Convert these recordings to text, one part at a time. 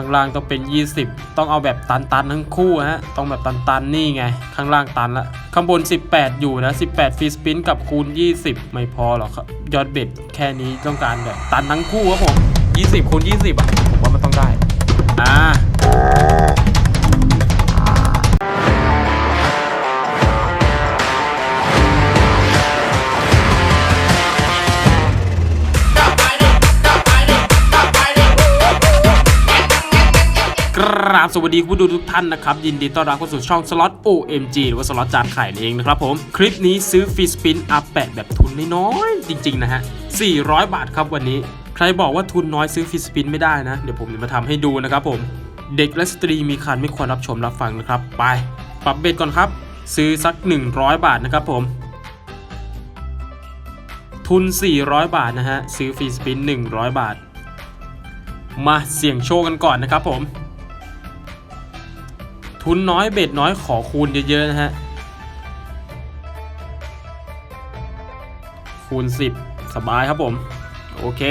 ข้างล่างต้องเป็น 20 ต้องเอาแบบตันตันๆทั้งคู่ฮะต้องแบบตันตันๆนี่ไง ข้างล่างตันละข้างบน 18 อยู่นะ 18ฟรีสปินกับคูณ 20 ไม่พอหรอกครับยอดเบ็ดแค่นี้ต้องการแบบตันทั้งคู่ครับผม 20คูณ20อะผมว่ามันต้องได้อ่า ราบสวัสดีคุณผู้ดูทุกท่านนะครับ ยินดีต้อนรับเข้าสู่ช่องสล็อต OMG หรือว่าสล็อตจานไข่เองนะครับผม คลิปนี้ซื้อฟรีสปินอัพแปะแบบทุนน้อยๆจริง ๆ นะฮะ 400 บาทครับวันนี้ ใครบอกว่าทุนน้อยซื้อฟรีสปินไม่ได้นะ เดี๋ยวผมจะมาทำให้ดูนะครับผม เด็กและสตรีมีคันไม่ควรรับชมรับฟังนะครับ ไป ปรับเบ็ดก่อนครับ ซื้อสัก 100 บาทนะครับผม ทุน 400 บาทนะฮะ ซื้อฟรีสปิน 100 บาท มาเสี่ยงโชคกันก่อนนะครับผม ทุนน้อยเบ็ดน้อยขอคูณเยอะๆนะฮะ คูณ 10 สบายครับผม โอเค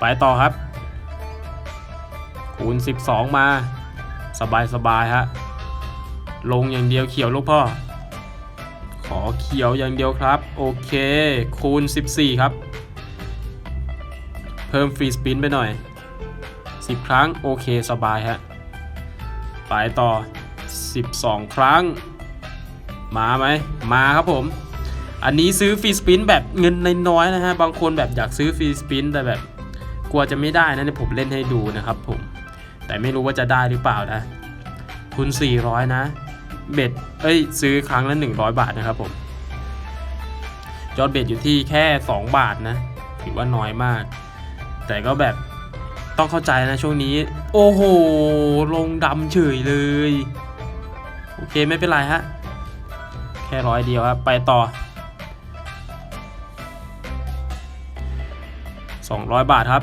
ไปต่อครับ คูณ 12 มา สบายสบายๆฮะ ลงอย่างเดียวเขียวลูกพ่อ ขอเขียวอย่างเดียวครับ โอเค คูณ 14 ครับ เพิ่มฟรีสปินไปหน่อย 10 ครั้ง โอเค สบายฮะ ไปต่อ 12 ครั้ง มาไหม มาครับผม อันนี้ซื้อฟรีสปินแบบเงินน้อยๆนะฮะ บางคนแบบอยากซื้อฟรีสปินแต่แบบกลัวจะไม่ได้นะเนี่ยผมเล่นให้ดูนะครับผม แต่ไม่รู้ว่าจะได้หรือเปล่านะทุน 400 นะ เบ็ด เอ้ย ซื้อครั้งละ 100 บาทนะครับผม ยอดเบ็ดอยู่ที่แค่ 2 บาทนะ ถือว่าน้อยมาก แต่ก็แบบ ต้องเข้าใจนะช่วงนี้ โอ้โห ลงดำเฉยเลย โอเคไม่เป็นไรฮะ แค่ร้อยเดียวครับ ไปต่อ 200 บาทครับ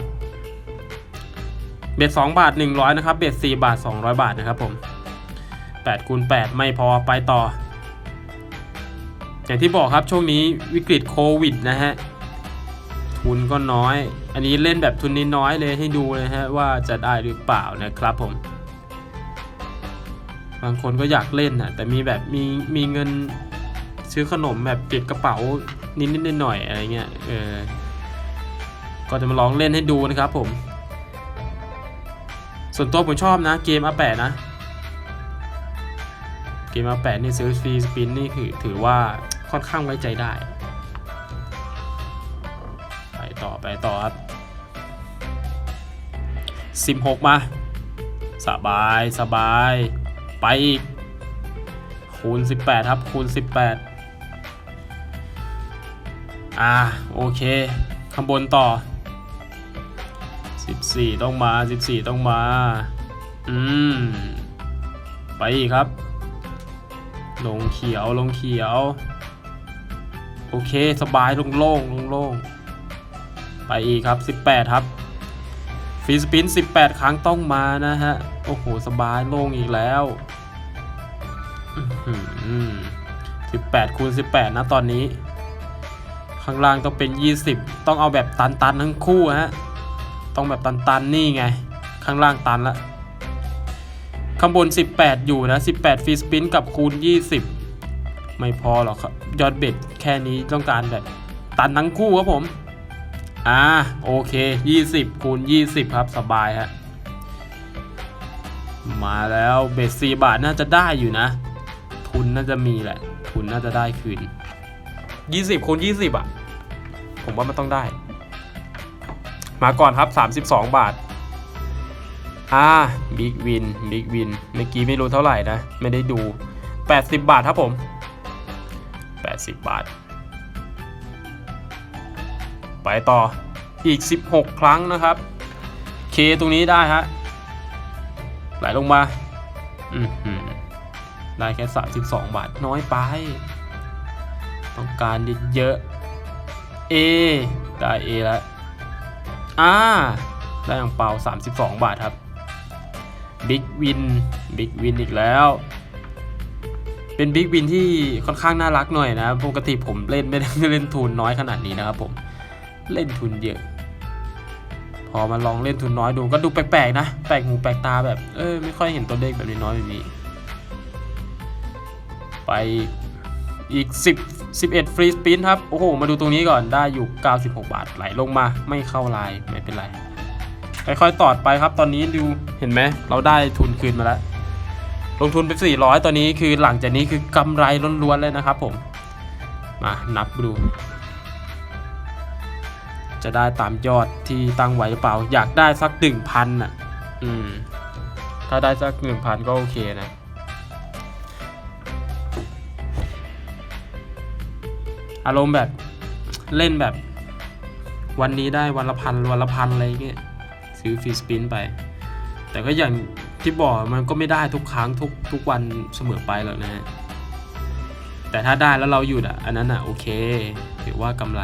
เบ็ด2บาท 100 นะครับ เบ็ด4บาท 200 บาทนะครับผม8คูณ8ไม่พอไปต่อ อย่างที่บอกครับช่วงนี้วิกฤตโควิดนะฮะ ทุนก็น้อย อันนี้เล่นแบบทุนนิดน้อยเลยให้ดูเลยฮะว่าจะได้หรือเปล่านะครับผม บางคนก็อยากเล่นนะแต่มีแบบมีมีเงินซื้อขนมแบบติดกระเป๋านิดๆหน่อยอะไรเงี้ยเออก็จะมาลองเล่นให้ดูนะครับผม ส่วนตัวผมชอบนะเกมอาแปดนะเกมอาแปดนี่ซื้อฟรีสปินนี่คือถือว่าค่อนข้างไว้ใจได้ ต่อไปต่อครับสิบหกมา สบายสบาย ไปอีก คูณ 18 ครับ คูณ 18 อ่า โอเค ข้างบนต่อ 14 ต้องมา 14 ต้องมา อืม ไปอีกครับ ลงเขียวลงเขียว โอเค สบายโล่งโล่งโล่ง ไปอีกครับ 18 ครับฟรีสปิน 18 ครั้งต้องมานะฮะ โอ้โห สบายโล่งอีกแล้วสิบแปดคูณสิบแปดนะตอนนี้ ข้างล่างต้องเป็น 20 ต้องเอาแบบตันตันๆทั้งคู่ฮะ ต้องแบบตันตันๆนี่ไง ข้างล่างตันละข้างบน 18 อยู่นะ 18ฟรีสปินกับคูณ 20 ไม่พอหรอกครับ ยอดเบ็ดแค่นี้ต้องการแบบตันทั้งคู่ครับผม อ่าโอเค 20คูณ20 ครับ สบายฮะมาแล้วเบ็ด4บาทน่าจะได้อยู่นะ ทุนน่าจะมีแหละ ทุนน่าจะได้คืน 20คูณ20 อะ ผมว่ามันต้องได้ มาก่อนครับ 32 บาท อ่าบิ๊กวินบิ๊กวินเมื่อกี้ไม่รู้เท่าไหร่นะ ไม่ได้ดู 80 บาทครับผม 80 บาท ไปต่ออีก 16 ครั้งนะครับ เคตรงนี้ได้ฮะไหลลงมาอือหือได้แค่ 32 บาทน้อยไป ต้องการเยอะๆ A ได้ A แล้วอ่าได้อย่างเปล่า 32 บาทครับบิ๊กวินบิ๊กวินอีกแล้ว เป็นบิ๊กวินที่ค่อนข้างน่ารักหน่อยนะ ปกติผมเล่นไม่ได้เล่นทุนน้อยขนาดนี้นะครับผม เล่นทุนเยอะ พอมาลองเล่นทุนน้อยดูก็ดูแปลกๆนะ แปลกหูแปลกตาแบบเออไม่ค่อยเห็นตัวเลขแบบนี้น้อยแบบนี้ ไปอีก 10 11ฟรีสปินครับ โอ้โห มาดูตรงนี้ก่อนได้อยู่ 96 บาทไหลลงมาไม่เข้าลายไม่เป็นไรค่อยๆตอดไปครับ ตอนนี้ดูเห็นไหมเราได้ทุนคืนมาแล้วลงทุนไป 400 ตอนนี้คือหลังจากนี้คือกำไรล้วนๆเลยนะครับผม มานับดู จะได้ตามยอดที่ตั้งไว้หรือเปล่า อยากได้สักหนึ่งพันอะ อืม ถ้าได้สักหนึ่งพันก็โอเคนะ อารมณ์แบบเล่นแบบ วันนี้ได้วันละพันวันละพันอะไรเงี้ยซื้อฟรีสปินไป แต่ก็อย่างที่บอกมันก็ไม่ได้ทุกครั้งทุกทุกวันเสมอไปหรอกนะฮะแต่ถ้าได้แล้วเราหยุดอะ อันนั้นอะโอเคถือว่ากำไร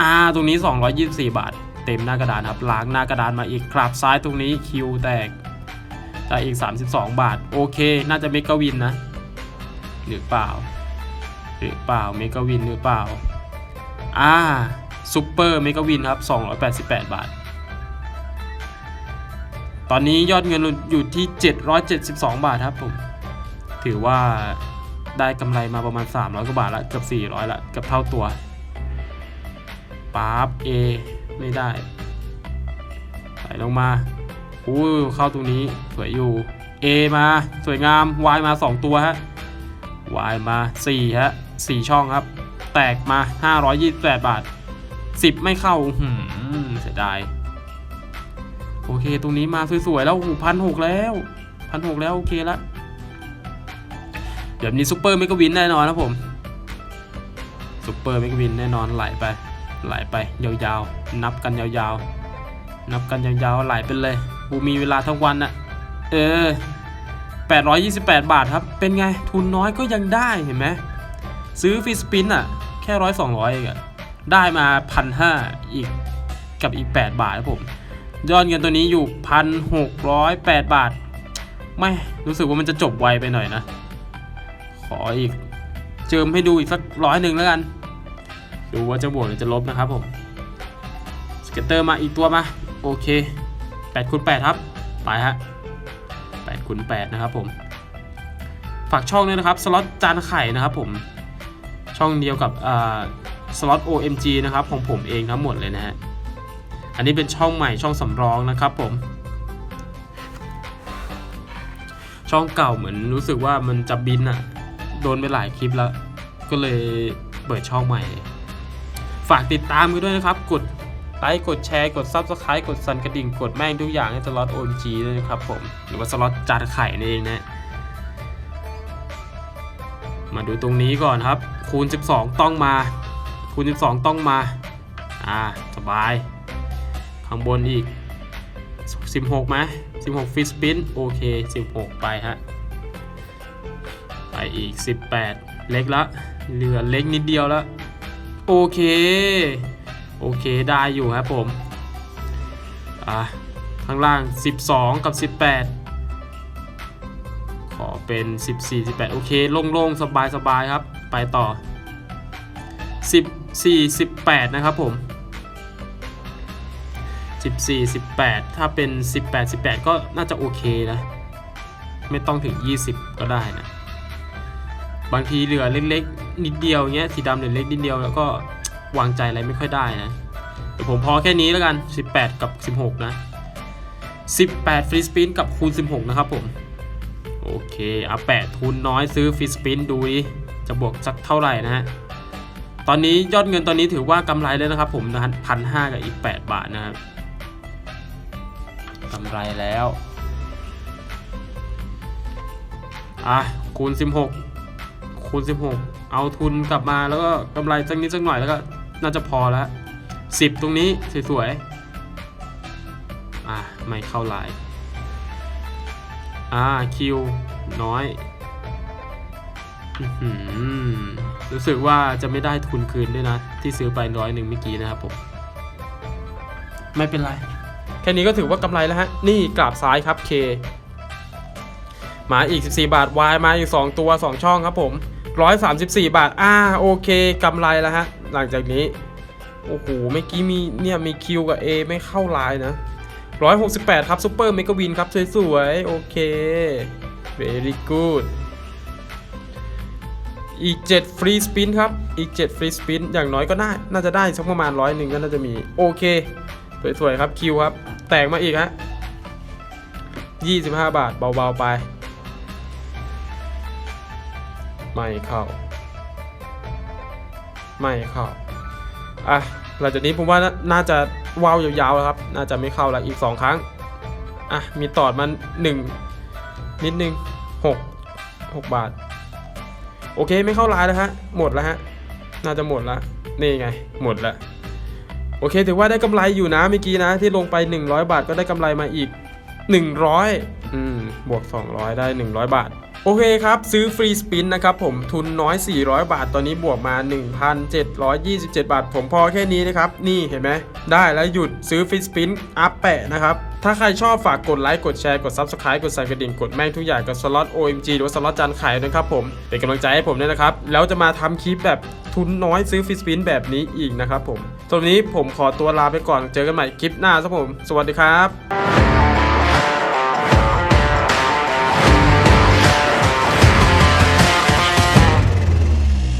อ่าตรงนี้ 224 บาท เต็มหน้ากระดานครับล้างหน้ากระดานมาอีกกราบซ้ายตรงนี้คิวแตกแต่อีก 32 บาท โอเค น่าจะเมกะวินนะ หรือเปล่า หรือเปล่าเมกะวินหรือเปล่า อ่าซูเปอร์เมกะวินครับ 288 บาท ตอนนี้ยอดเงินอยู่ที่ 772 บาทครับผม ถือว่าได้กำไรมาประมาณ 300 กว่าบาทละ เกือบ 400 ละ เกือบเท่าตัว ปั๊บ A ไม่ได้ไหลลงมาอู้เข้าตรงนี้สวยอยู่ A มาสวยงาม Y มา 2 ตัวฮะ Y มา 4 ฮะ 4 ช่องครับ แตกมา 528 บาท 10 ไม่เข้าหืมเสียดาย โอเค ตรงนี้มาสวยๆ แล้วโอ้พันหกแล้วพันหกแล้ว โอเคละเดี๋ยวนี้ซูเปอร์เมกะวินแน่นอนนะผมซูเปอร์เมกะวินแน่นอนไหลไป ไหลไปยาวๆ นับกันยาวๆ นับกันยาวๆไหลไปเลยกูมีเวลาทั้งวันอะเออ 828 บาทครับ เป็นไงทุนน้อยก็ยังได้เห็นไหมซื้อฟีสปินอะแค่ร้อยสองร้อยเองอะได้มาพันห้าอีกกับอีก 8 บาทครับผม ยอดเงินตัวนี้อยู่พันหกร้อยแปดบาท ไม่รู้สึกว่ามันจะจบไวไปหน่อยนะ ขออีก เจิมให้ดูอีกสักร้อยหนึ่งแล้วกัน ดูว่าจะบวกหรือจะลบนะครับผมสเก็ตเตอร์มาอีกตัวมา โอเค8คูณ8ครับ ไปฮะ8คูณ8นะครับผมฝากช่องด้วยนะครับ สล็อตจานไข่นะครับผม ช่องเดียวกับสล็อต OMG นะครับของผมเองทั้งหมดเลยนะฮะ อันนี้เป็นช่องใหม่ช่องสำรองนะครับผม ช่องเก่าเหมือนรู้สึกว่ามันจะบินอะโดนไปหลายคลิปแล้ว ก็เลยเปิดช่องใหม่ ฝากติดตามกันด้วยนะครับ กดไลค์ กดแชร์ กด Subscribe กดสั่นกระดิ่ง กดแม่งทุกอย่างให้สล็อต OMG ด้วยนะครับผม หรือว่าสล็อตจานไข่นั่เองนะ มาดูตรงนี้ก่อนครับ คูณ 12 ต้องมา คูณ 12 ต้องมา อ่า สบาย ข้างบนอีก 16ไหม16 ฟิสปิน โอเค 16 ไปฮะ ไปอีก 18 เล็กละ เหลือเล็กนิดเดียวแล้ว โอเค โอเคได้อยู่ครับผม อะ ข้างล่าง 12 กับ 18 ขอเป็น 14 18 โอเค โล่งๆ สบายๆ ครับ ไปต่อ 14 18 นะครับผม 14 18 ถ้าเป็น 18 18 ก็น่าจะโอเคนะ ไม่ต้องถึง 20 ก็ได้นะ บางทีเหลือเล็กๆ นิดเดียวเงี้ยสีดำเหลือเล็กนิดเดียวแล้วก็วางใจอะไรไม่ค่อยได้นะเดี๋ยวผมพอแค่นี้แล้วกัน 18 กับ 16 นะ 18ฟรีสปินกับคูณ 16 นะครับผม โอเคเอาแปะทุนน้อยซื้อฟรีสปินดูดิจะบวกสักเท่าไหร่นะฮะ ตอนนี้ยอดเงินตอนนี้ถือว่ากำไรเลยนะครับผมนะพันห้ากับอีก 8 บาทนะครับกำไรแล้ว อะ คูณ 16 คูณ 16 เอาทุนกลับมาแล้วก็กำไรสักนิดสักหน่อยแล้วก็น่าจะพอแล้ว 10 ตรงนี้สวยๆ อะไม่เข้าลาย อ่าคิวน้อยรู้สึกว่าจะไม่ได้ทุนคืนด้วยนะ ที่ซื้อไปร้อยหนึ่งเมื่อกี้นะครับผม ไม่เป็นไร แค่นี้ก็ถือว่ากำไรแล้วฮะ นี่กราบซ้ายครับ K มาอีก 14 บาท Y มาอีก 2 ตัว 2 ช่องครับผม 134 บาท อ่า โอเคกำไรแล้วฮะ หลังจากนี้ โอ้โห เมื่อกี้มีเนี่ยมี Q กับ A ไม่เข้าลายนะ 168 ครับซูเปอร์เมกาวินครับ สวยๆ โอเค very good อีก 7 ฟรีสปินครับ อีก 7 ฟรีสปิน อย่างน้อยก็น่า น่าจะได้สักประมาณร้อยหนึ่งก็น่าจะมี โอเค สวยๆ ครับ คิวครับ แตกมาอีกฮะ25 บาทเบาๆไป ไม่เข้า ไม่เข้า อะ หลังจากนี้ผมว่าน่าจะว้าวยาวๆแล้วครับ น่าจะไม่เข้าแล้วอีก 2 ครั้ง อะ มีตอดมัน1 นิดนึง 6 6 บาท โอเคไม่เข้ารายแล้วฮะ หมดแล้วฮะ น่าจะหมดล้วนี่ไง หมดล้วโอเคถือว่าได้กำไรอยู่นะเมื่อกี้นะที่ลงไป 100 บาทก็ได้กำไรมาอีก 100อืมบวก 200 ได้ 100 บาท โอเคครับ ซื้อฟรีสปินนะครับผมทุนน้อย 400 บาทตอนนี้บวกมา 1,727 บาท ผมพอแค่นี้นะครับ นี่เห็นไหม ได้แล้วหยุดซื้อฟรีสปินอัพแปะนะครับ ถ้าใครชอบฝากกดไลค์ กดแชร์ กด Subscribe กดสั่นกระดิ่ง กดแม่งทุกอย่างกับสล็อต OMG หรือว่าสล็อตจานไข่นะครับผม เป็นกำลังใจให้ผมด้วยนะครับ แล้วจะมาทำคลิปแบบทุนน้อยซื้อฟรีสปินแบบนี้อีกนะครับผมตอนนี้ผมขอตัวลาไปก่อนเจอกันใหม่คลิปหน้าครับผม สวัสดีครับ